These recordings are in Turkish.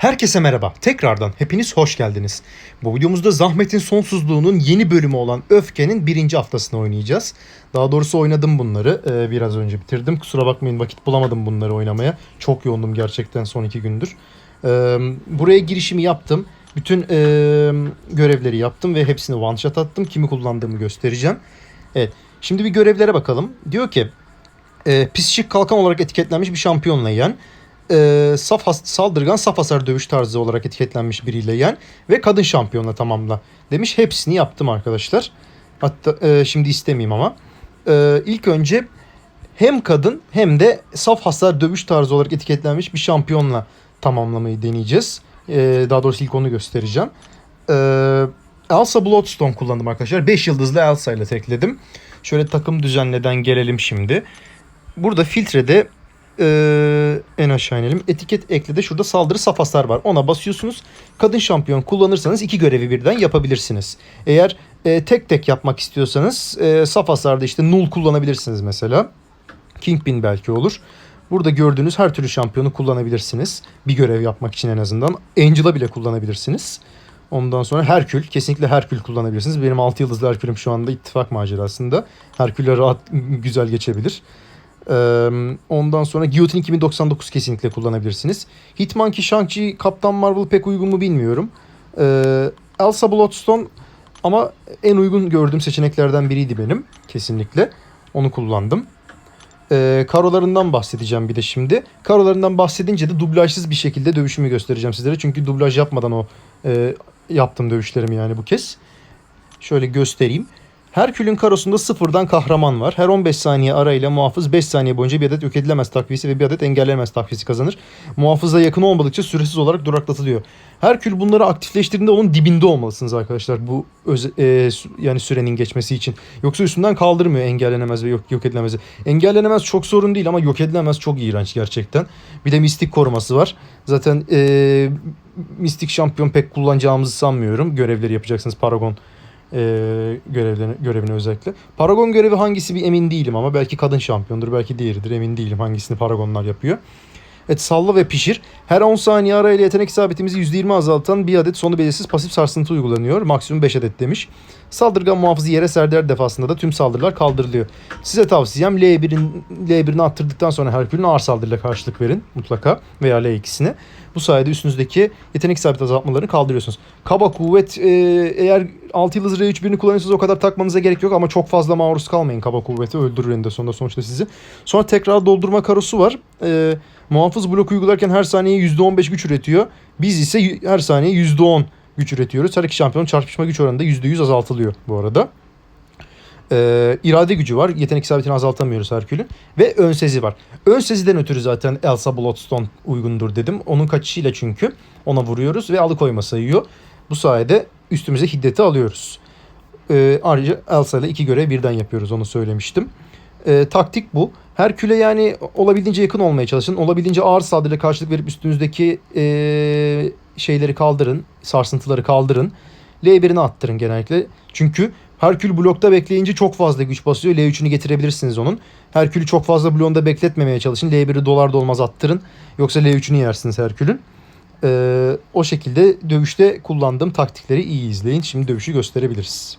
Herkese merhaba. Tekrardan hepiniz hoş geldiniz. Bu videomuzda Zahmet'in Sonsuzluğu'nun yeni bölümü olan Öfke'nin birinci haftasını oynayacağız. Daha doğrusu oynadım bunları. Ee, biraz önce bitirdim. Kusura bakmayın vakit bulamadım bunları oynamaya. Çok yoğundum gerçekten son iki gündür. Ee, buraya girişimi yaptım. Bütün ee, görevleri yaptım ve hepsini one shot attım. Kimi kullandığımı göstereceğim. Evet. Şimdi bir görevlere bakalım. Diyor ki e, psişik kalkan olarak etiketlenmiş bir şampiyonla yen e, saf saldırgan saf hasar dövüş tarzı olarak etiketlenmiş biriyle yen ve kadın şampiyonla tamamla demiş. Hepsini yaptım arkadaşlar. Hatta e, şimdi istemeyeyim ama. E, ilk önce hem kadın hem de saf hasar dövüş tarzı olarak etiketlenmiş bir şampiyonla tamamlamayı deneyeceğiz. E, daha doğrusu ilk onu göstereceğim. E, Elsa Bloodstone kullandım arkadaşlar. 5 yıldızlı Elsa ile tekledim. Şöyle takım düzenleden gelelim şimdi. Burada filtrede ee, en aşağı inelim. Etiket eklede şurada saldırı saf hasar var. Ona basıyorsunuz. Kadın şampiyon kullanırsanız iki görevi birden yapabilirsiniz. Eğer e, tek tek yapmak istiyorsanız e, saf hasarda işte null kullanabilirsiniz mesela. Kingpin belki olur. Burada gördüğünüz her türlü şampiyonu kullanabilirsiniz. Bir görev yapmak için en azından. Angel'a bile kullanabilirsiniz. Ondan sonra Herkül. Kesinlikle Herkül kullanabilirsiniz. Benim 6 yıldızlı Herkül'üm şu anda ittifak macerasında. Herkül'e rahat güzel geçebilir. Ondan sonra Guillotine 2099 kesinlikle kullanabilirsiniz. Hitmonkey, Shang-Chi, Kaptan Marvel pek uygun mu bilmiyorum. Elsa Bloodstone ama en uygun gördüğüm seçeneklerden biriydi benim. Kesinlikle. Onu kullandım. Karolarından bahsedeceğim bir de şimdi. Karolarından bahsedince de dublajsız bir şekilde dövüşümü göstereceğim sizlere. Çünkü dublaj yapmadan o e, yaptım dövüşlerimi yani bu kez. Şöyle göstereyim. Herkül'ün karosunda sıfırdan kahraman var. Her 15 saniye arayla muhafız 5 saniye boyunca bir adet yok edilemez takviyesi ve bir adet engellenemez takviyesi kazanır. Muhafıza yakın olmadıkça süresiz olarak duraklatılıyor. Herkül bunları aktifleştirdiğinde onun dibinde olmalısınız arkadaşlar bu öz- e, yani sürenin geçmesi için. Yoksa üstünden kaldırmıyor engellenemez ve yok, yok edilemezi. Engellenemez çok sorun değil ama yok edilemez çok iğrenç gerçekten. Bir de mistik koruması var. Zaten e, mistik şampiyon pek kullanacağımızı sanmıyorum. Görevleri yapacaksınız Paragon e, görevlerini, görevini özellikle. Paragon görevi hangisi bir emin değilim ama belki kadın şampiyondur belki diğeridir emin değilim hangisini Paragonlar yapıyor. Evet salla ve pişir. Her 10 saniye arayla yetenek isabetimizi %20 azaltan bir adet sonu belirsiz pasif sarsıntı uygulanıyor. Maksimum 5 adet demiş. Saldırgan muhafızı yere serdi her defasında da tüm saldırılar kaldırılıyor. Size tavsiyem L1'in L1'ini arttırdıktan sonra Herkül'ün ağır saldırıyla karşılık verin mutlaka veya L2'sine. Bu sayede üstünüzdeki yetenek isabet azaltmalarını kaldırıyorsunuz. Kaba kuvvet e, eğer 6 yıldız R3 birini kullanıyorsanız o kadar takmanıza gerek yok ama çok fazla maruz kalmayın kaba kuvveti öldürür eninde sonunda sonuçta sizi. Sonra tekrar doldurma karosu var. E, muhafız blok uygularken her saniye %15 güç üretiyor. Biz ise her saniye %10 güç üretiyoruz. Her iki şampiyonun çarpışma güç oranı da %100 azaltılıyor bu arada. Ee, irade gücü var. Yetenek isabetini azaltamıyoruz Herkül'ün. Ve ön sezi var. Ön seziden ötürü zaten Elsa Bloodstone uygundur dedim. Onun kaçışıyla çünkü ona vuruyoruz ve alıkoyma sayıyor. Bu sayede üstümüze hiddeti alıyoruz. Ee, ayrıca Elsa ile iki görev birden yapıyoruz onu söylemiştim. Ee, taktik bu. Herkül'e yani olabildiğince yakın olmaya çalışın. Olabildiğince ağır saldırıyla karşılık verip üstünüzdeki ee, şeyleri kaldırın. Sarsıntıları kaldırın. L1'ini attırın genellikle. Çünkü Herkül blokta bekleyince çok fazla güç basıyor. L3'ünü getirebilirsiniz onun. Herkül'ü çok fazla bloğunda bekletmemeye çalışın. L1'i dolar dolmaz attırın. Yoksa L3'ünü yersiniz Herkül'ün. Ee, o şekilde dövüşte kullandığım taktikleri iyi izleyin. Şimdi dövüşü gösterebiliriz.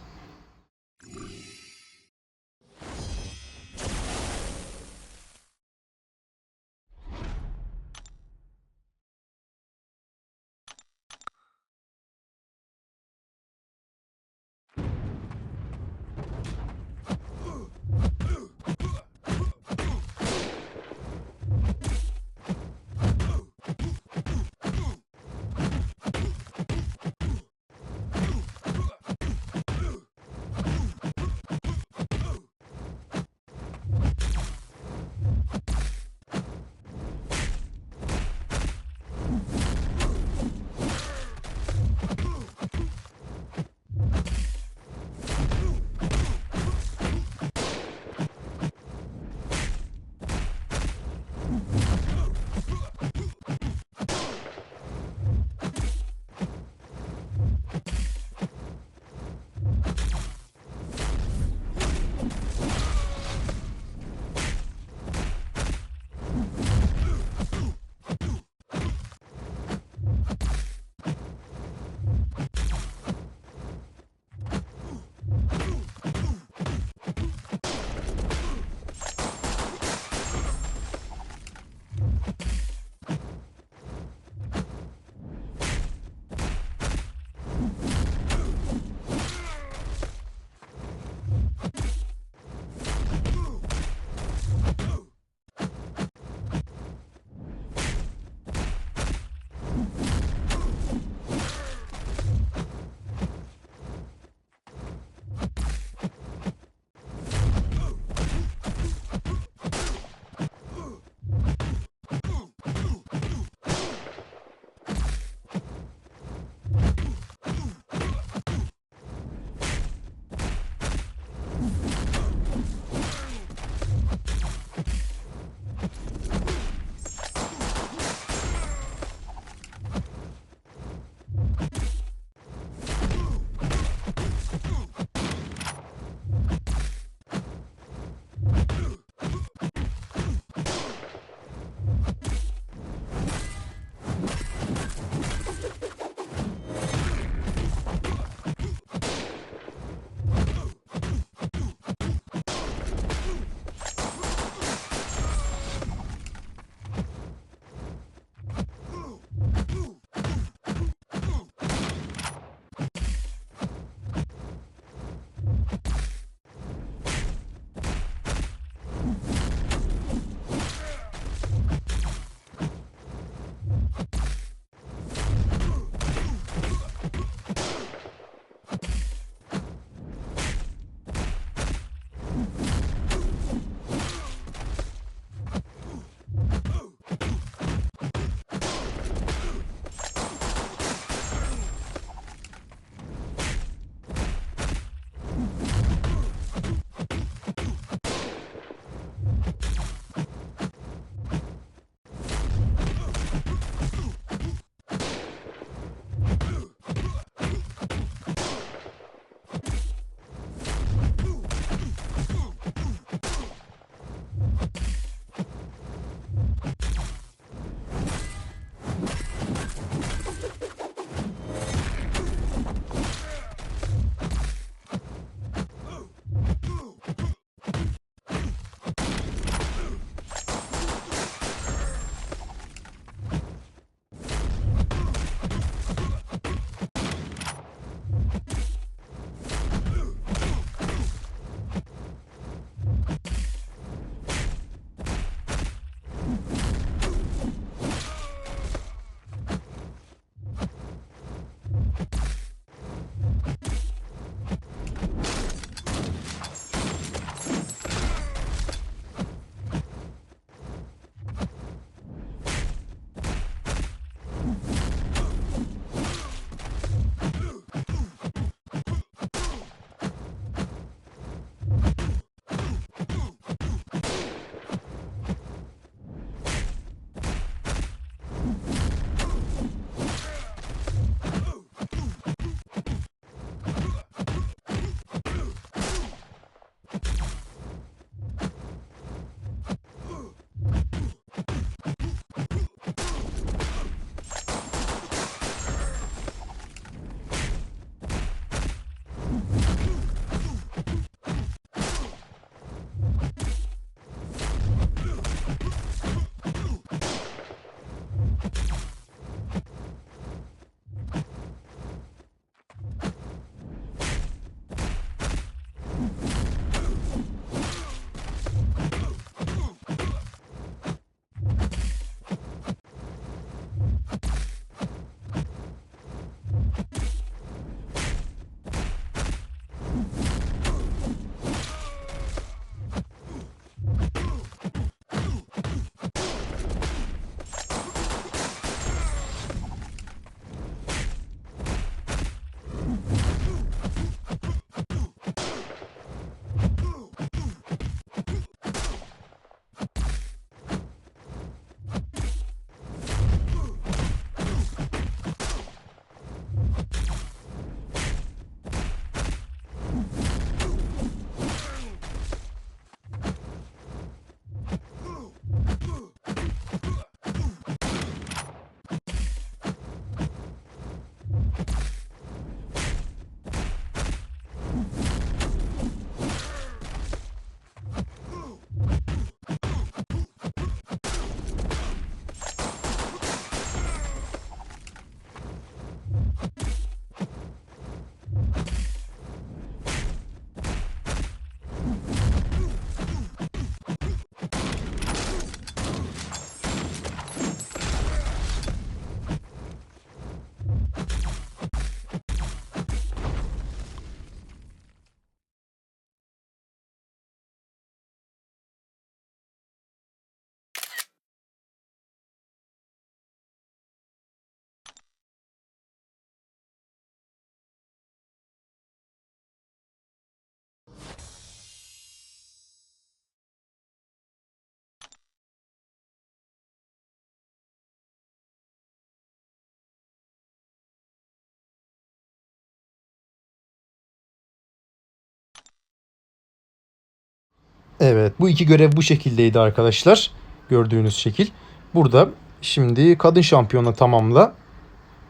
Evet bu iki görev bu şekildeydi arkadaşlar. Gördüğünüz şekil. Burada şimdi kadın şampiyona tamamla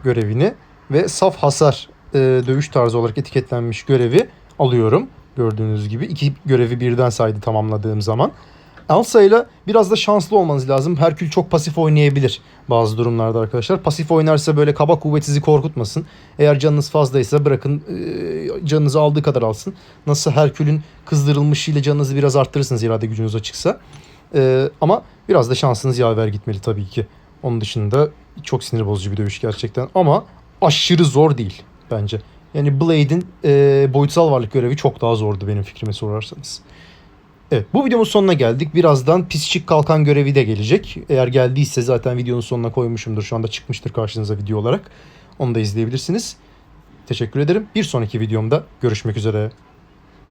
görevini ve saf hasar e, dövüş tarzı olarak etiketlenmiş görevi alıyorum. Gördüğünüz gibi iki görevi birden saydı tamamladığım zaman. Elsa ile biraz da şanslı olmanız lazım. Herkül çok pasif oynayabilir bazı durumlarda arkadaşlar. Pasif oynarsa böyle kaba kuvvet sizi korkutmasın. Eğer canınız fazlaysa bırakın e, canınızı aldığı kadar alsın. Nasıl Herkül'ün kızdırılmışıyla canınızı biraz arttırırsınız irade gücünüz açıksa. E, ama biraz da şansınız yaver gitmeli tabii ki. Onun dışında çok sinir bozucu bir dövüş gerçekten. Ama aşırı zor değil bence. Yani Blade'in e, boyutsal varlık görevi çok daha zordu benim fikrime sorarsanız. Evet bu videomuz sonuna geldik. Birazdan pisçik kalkan görevi de gelecek. Eğer geldiyse zaten videonun sonuna koymuşumdur. Şu anda çıkmıştır karşınıza video olarak. Onu da izleyebilirsiniz. Teşekkür ederim. Bir sonraki videomda görüşmek üzere.